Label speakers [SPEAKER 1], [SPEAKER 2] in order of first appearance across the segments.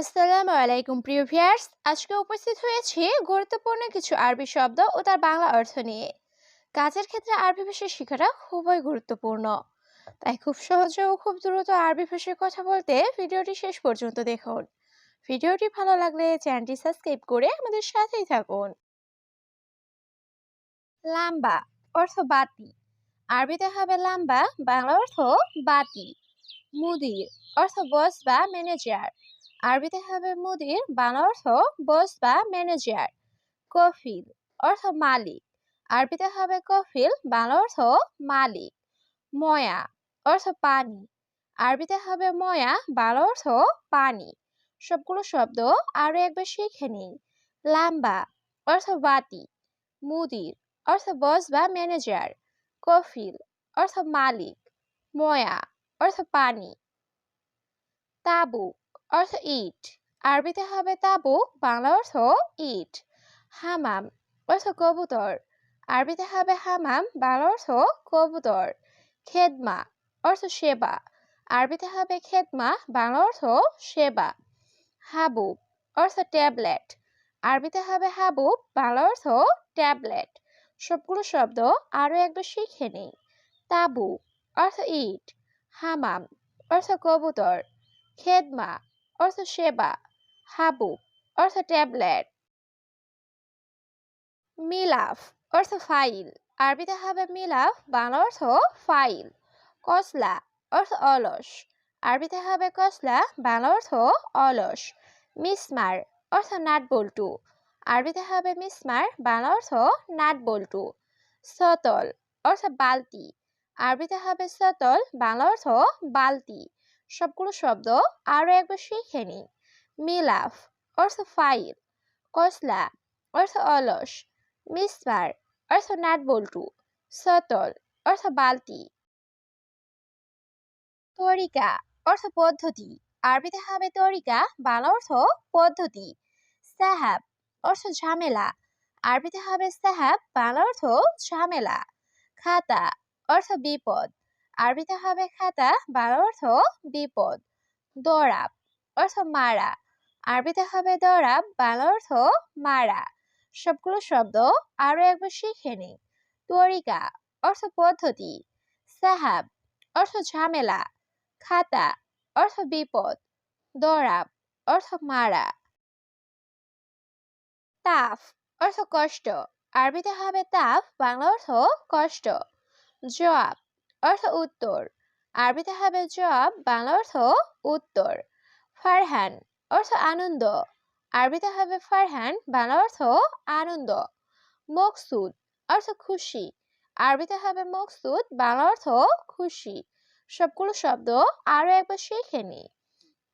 [SPEAKER 1] আসসালামু আলাইকুম, প্রিয় ভিউয়ার্স। আজকে উপস্থিত হয়েছি গুরুত্বপূর্ণ কিছু আরবি শব্দ ও তার বাংলা অর্থ নিয়ে। কাজের ক্ষেত্রে আরবি ভাষা শেখাটা খুবই গুরুত্বপূর্ণ। তাই খুব সহজে ও খুব দ্রুত আরবি ভাষায় কথা বলতে ভিডিওটি শেষ পর্যন্ত দেখুন। ভিডিওটি ভালো লাগলে চ্যানেলটি সাবস্ক্রাইব করে আমাদের সাথেই থাকুন। লাম্বা অর্থ বাতি। আরবিতে হবে লাম্বা, বাংলা অর্থ বাতি। মুদির অর্থ বস বা ম্যানেজার আরবিতে হবে মুদির, বাংলা অর্থ বস বা ম্যানেজার কফিল অর্থ মালিক। আরবিতে হবে কফিল, বাংলা অর্থ মালিক। ময়া অর্থ পানি। আরবিতে হবে ময়া, বাংলা অর্থ পানি। সবগুলো শব্দ আরও একবার শিখে নিন লাম্বা অর্থ বাতি। মুদির অর্থ বস বা ম্যানেজার কফিল অর্থ মালিক। ময়া অর্থ পানি। তাবু অর্থ ইট। আরবিতে হবে তাবু, বাংলা অর্থ ইট। হামাম অর্থ কবুতর। আরবিতে হবে হামাম, বাংলা অর্থ কবুতর। খেদমা অর্থ সেবা। আরবিতে হবে খেদমা, বাংলা অর্থ সেবা। হাবুব অর্থ ট্যাবলেট। আরবিতে হবে হাবুব, বাংলা অর্থ ট্যাবলেট। সবগুলো শব্দ আরও একবার শিখে নিই। তাবু অর্থ ইট। হামাম অর্থ কবুতর। খেদমা অর্থ সেবা হাবুব অর্থ ট্যাবলেট, মিলাফ, অর্থ ফাইল, আরবিতে হবে মিলাফ, বাংলা অর্থ ফাইল, কসলা, অর্থ অলস, আরবিতে হবে কসলা, বাংলা অর্থ অলস, মিসমার, অর্থ নাট বল্টু, আরবিতে হবে মিসমার, বাংলা অর্থ নাট বল্টু, সতল, অর্থ বালতি, আরবিতে হবে সতল, বাংলা অর্থ বালতি সবগুলো শব্দ আরও একবার শিখে নিন মিলাফ, অর্থ ফাইল, কসলা, অর্থ অলস, মিসমার, অর্থ নাট বল্টু সতল, অর্থ বালতি। তরিকা, অর্থ পদ্ধতি। আরবিতে হবে তরিকা, বাংলা অর্থ পদ্ধতি। সাহাব, অর্থ ঝামেলা। আরবিতে হবে সাহাব, বাংলা অর্থ ঝামেলা। খাতা, অর্থ বিপদ। আরবিতে হবে খাতা বাংলা অর্থ বিপদ। দরাব, অর্থ মারা। আরবিতে হবে দরাব বাংলা অর্থ মারা। সবগুলো শব্দ আরও একবার শিখে নিই। তরিকা, অর্থ পদ্ধতি। সাহাব, অর্থ ঝামেলা। খাতা, অর্থ বিপদ। দরাব, অর্থ মারা। তাফ, অর্থ কষ্ট। আরবিতে হবে তাফ, বাংলা অর্থ কষ্ট। জবাব অর্থ উত্তর। আরবিতে হবে জবাব বাংলা অর্থ উত্তর। ফারহান, অর্থ আনন্দ। আরবিতে হবে ফারহান, বাংলা অর্থ আনন্দ। মকসুদ, অর্থ খুশি। আরবিতে হবে মকসুদ, বাংলা অর্থ খুশি। সবগুলো শব্দ আরও একবার শিখে নি।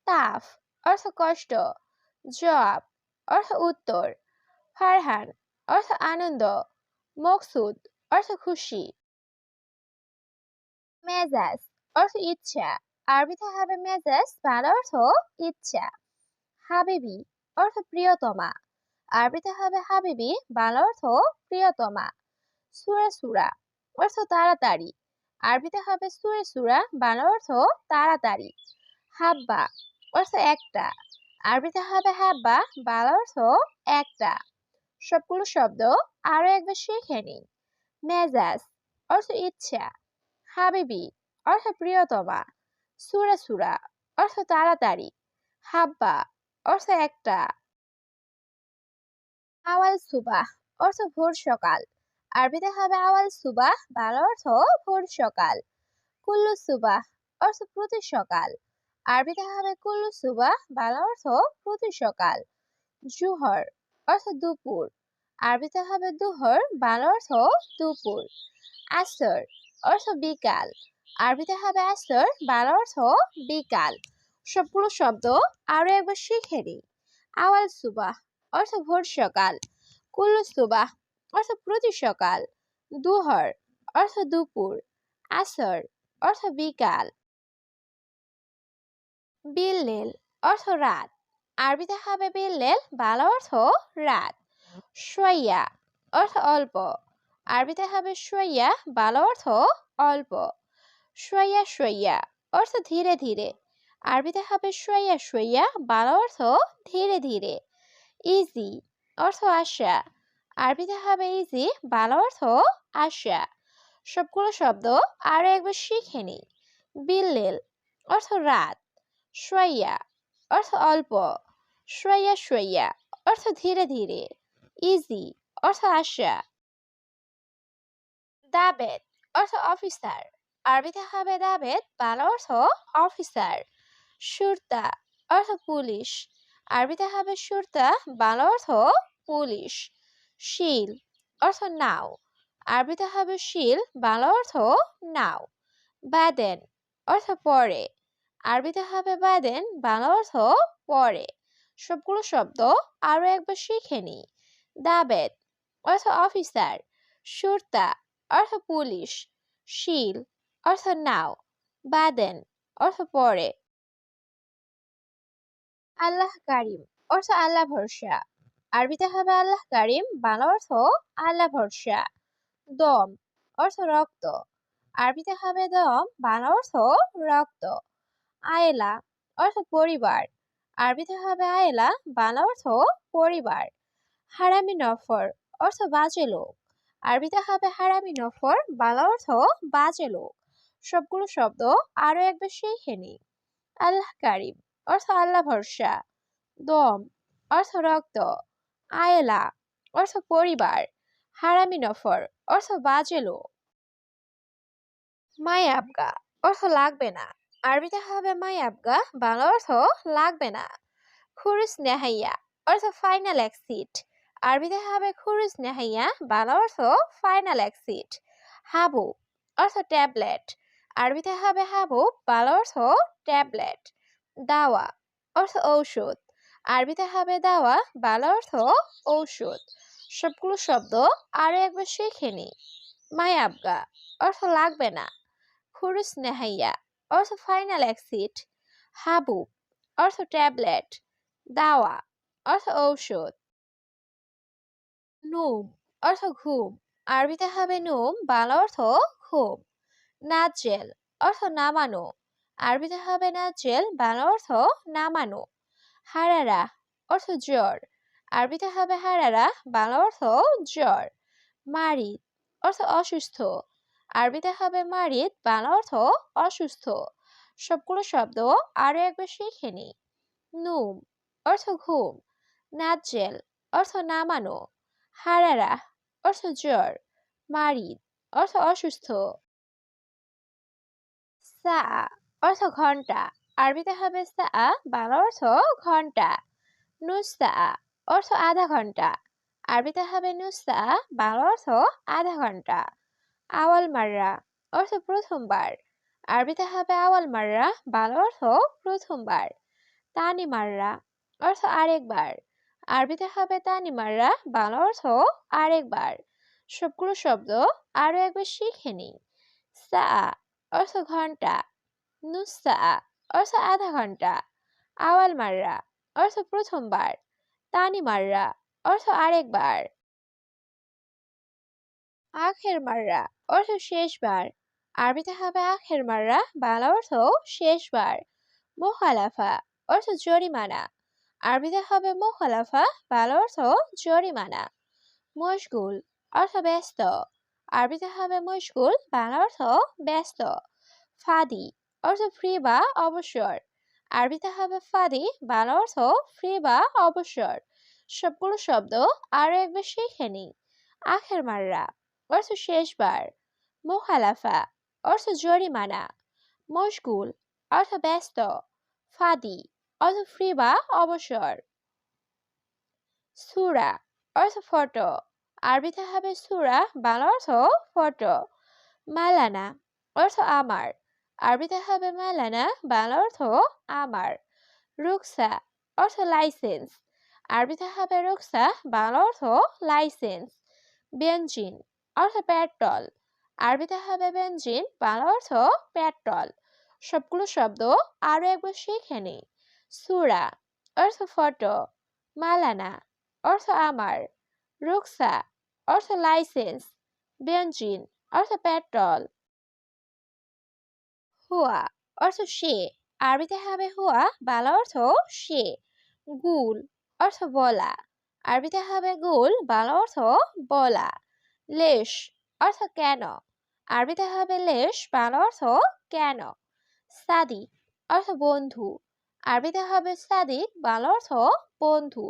[SPEAKER 1] তাফ, অর্থ কষ্ট। জবাব অর্থ উত্তর। ফারহান, অর্থ আনন্দ। মকসুদ, অর্থ খুশি। মেজাজ, অর্থ ইচ্ছা। আরবিতে হবে মেজাজ বাংলা অর্থ ইচ্ছা। হাবিবি, অর্থ প্রিয়তমা। আরবিতে হবে হাবিবি বাংলা অর্থ প্রিয়তমা। সুরা সুরা, অর্থ তাড়াতাড়ি। আরবিতে হবে সুরে সুরা বাংলা অর্থ তাড়াতাড়ি। হাব্বা, অর্থ একটা। আরবিতে হবে হাব্বা বাংলা অর্থ একটা। সবগুলো শব্দ আরও একবার শিখে নিন। মেজাজ, অর্থ ইচ্ছা। হাবিবি অর্থ প্রিয়তমা, সুরা সুরা অর্থ তাড়াতাড়ি, হাব্বা অর্থ একটা। আওয়াল সুবাহ, অর্থ ভোর সকাল। আরবিতে হবে আওয়াল সুবাহ, বাংলা অর্থ ভোর সকাল। কুল্লু সুবাহ, অর্থ প্রতি সকাল। আরবিতে হবে কুল্লু সুবাহ, বাংলা অর্থ প্রতি সকাল। জুহর, অর্থ দুপুর। আরবিতে হবে দুহর, বাংলা অর্থ দুপুর। আসর অর্থ বিকাল। আরবিতে হবে আসর বাংলা অর্থ বিকাল। সবগুলো শব্দ আরও একবার শিখে নিই। আওয়াল সুবাহ, অর্থ ভোর সকাল। কুল্লু সুবাহ, অর্থ প্রতি সকাল। দুহর, অর্থ দুপুর। আসর, অর্থ বিকাল। বিল্লেল, অর্থ রাত। আরবিতে হবে বিল্লেল, বাংলা অর্থ রাত। সইয়া অর্থ অল্প। আরবিতে হবে সইয়া বাংলা অর্থ অল্প। সইয়া সইয়া অর্থ ধীরে ধীরে। আরবিতে হবে সইয়া সইয়া বাংলা অর্থ ধীরে ধীরে। ইজি অর্থ আশা। আরবিতে হবে ইজি বাংলা অর্থ আশা। সবগুলো শব্দ আরও একবার শিখে নি বিল্লেল, অর্থ রাত। সইয়া অর্থ অল্প। সইয়া সইয়া অর্থ ধীরে ধীরে। ইজি অর্থ আশা। দাবেদ, অর্থ অফিসার। আরবিতে হবে দাবেদ, বাংলা অর্থ অফিসার। সুরতা, অর্থ পুলিশ। আরবিতে হবে সুরতা, বাংলা অর্থ পুলিশ। শিল, অর্থ নাও। আরবিতে হবে শিল, বাংলা অর্থ নাও। বাদেন, অর্থ পরে। আরবিতে হবে বাদেন, বাংলা অর্থ পরে। সবগুলো শব্দ আরও একবার শিখে নি দাবেদ, অর্থ অফিসার। সুরতা অর্থ পুলিশ শিল অর্থ নাও বাদেন অর্থ পরে। আল্লাহ কারিম, অর্থ আল্লাহ ভরসা। আরবিতে হবে আল্লাহ কারিম, বাংলা অর্থ আল্লাহ ভরসা। দম, অর্থ রক্ত। আরবিতে হবে দম, বাংলা অর্থ রক্ত। আয়েলা, অর্থ পরিবার। আরবিতে হবে আয়েলা, বাংলা অর্থ পরিবার। হারামি নফর, অর্থ বাজে লোক। আরবিতে হবে হারামি নফর, বাংলা অর্থ বাজে লোক। সবগুলো শব্দ আরও একবার শিখে নি আল্লাহ কারিম, অর্থ আল্লাহ ভরসা। দম, অর্থ রক্ত। আয়েলা, অর্থ পরিবার। হারামি নফর, অর্থ বাজে লোক। মাই আবগা, অর্থ লাগবে না। আরবিতে হবে মাই আবগা, বাংলা অর্থ লাগবে না। খুরুস নেহাইয়া, অর্থ ফাইনাল এক্সিট। আরবিতে হবে খুরুস নেহাইয়া, বাংলা অর্থ ফাইনাল এক্সিট হাবু অর্থ ট্যাবলেট আরবিতে হবে হাবু, বাংলা অর্থ ট্যাবলেট দাওয়া অর্থ ঔষধ আরবিতে হবে দাওয়া, বাংলা অর্থ ঔষধ, সবগুলো শব্দ আরও একবার শিখে নি। মাই আবগা অর্থ লাগবে না খুরুস নেহাইয়া অর্থ ফাইনাল এক্সিট হাবু অর্থ ট্যাবলেট দাওয়া অর্থ ঔষধ। নুম অর্থ ঘুম। আরবিতে হবে নুম, বাংলা অর্থ ঘুম। নাজেল অর্থ নামানো। আরবিতে হবে নাজেল বাংলা অর্থ নামানো। হারারা অর্থ জ্বর। আরবিতে হবে হারারা, বাংলা অর্থ জ্বর। মারিদ অর্থ অসুস্থ। আরবিতে হবে মারিদ, বাংলা অর্থ অসুস্থ। সবগুলো শব্দ আরও একবার শিখে নি নুম অর্থ ঘুম। নাজেল অর্থ নামানো। হারারা, অর্থ জ্বর মারিদ, অর্থ অসুস্থ। সা, অর্থ ঘণ্টা, আরবিতে হবে সা, বাংলা অর্থ ঘণ্টা। নুসা, অর্থ আধা ঘণ্টা, আরবিতে হবে নুসা, বাংলা অর্থ আধা ঘণ্টা। আওয়াল মাররা, অর্থ প্রথমবার, আরবিতে হবে আওয়াল মাররা, বাংলা অর্থ প্রথমবার। তানি মাররা, অর্থ আরেকবার আরবিতে হবে তানি মাররা বাংলা অর্থ আরেকবার। সবগুলো শব্দ আরও একবার শিখে নি সা, অর্থ ঘণ্টা। নুসা, অর্থ আধা ঘণ্টা। আওয়াল মাররা, অর্থ প্রথমবার। তানি মাররা অর্থ আরেকবার। আখের মাররা, অর্থ শেষবার। আরবিতে হবে আখের মাররা, বাংলা অর্থ শেষবার। মোখালাফা, অর্থ জরিমানা। আরবিতে হবে মোখালাফা, বাংলা অর্থ জরিমানা। মশগুল অর্থ ব্যস্ত। আরবিতে হবে মশগুল, বাংলা অর্থ ব্যস্ত। ফাদি অর্থ ফ্রি বা অবসর। আরবিতে হবে ফাদি, বাংলা অর্থ ফ্রি বা অবসর। সবগুলো শব্দ আরও একবার শিখে নি আখের মাররা অর্থ শেষবার। মোখালাফা অর্থ জরিমানা। মশগুল অর্থ ব্যস্ত। ফাদি অর্থ ফ্রি বা অবসর। সুরা, অর্থ ফটো আরবিতে হবে সুরা, বাংলা অর্থ ফটো মালানা, অর্থ আমার, আরবিতে হবে মালানা, বাংলা অর্থ আমার। রুকসা, অর্থ লাইসেন্স আরবিতে হবে রুকসা, বাংলা অর্থ লাইসেন্স বেঞ্জিন অর্থ পেট্রোল আরবিতে হবে বেঞ্জিন বাংলা অর্থ পেট্রোল সবগুলো শব্দ আরও একবার শিখে নি সুরা, অর্থ ফটো, মালানা, অর্থ আমার, রুকসা, অর্থ লাইসেন্স বেঞ্জিন অর্থ পেট্রোল। হুয়া, অর্থ সে, আরবিতে হবে হুয়া, বাংলা অর্থ সে, গুল, অর্থ বলা, আরবিতে হবে গুল, বাংলা অর্থ বলা, লেশ, অর্থ কেন, আরবিতে হবে লেশ, বাংলা অর্থ কেন, সাদিক, অর্থ বন্ধু আরবিতে হবে সাদিক, বাংলা অর্থ বন্ধু।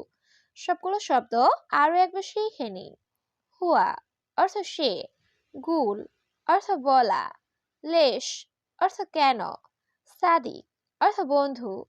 [SPEAKER 1] সবগুলো শব্দ আরও একবার শিখে নিই হুয়া, অর্থ সে। গুল, অর্থ বলা। লেশ, অর্থ কেন। সাদিক, অর্থ বন্ধু।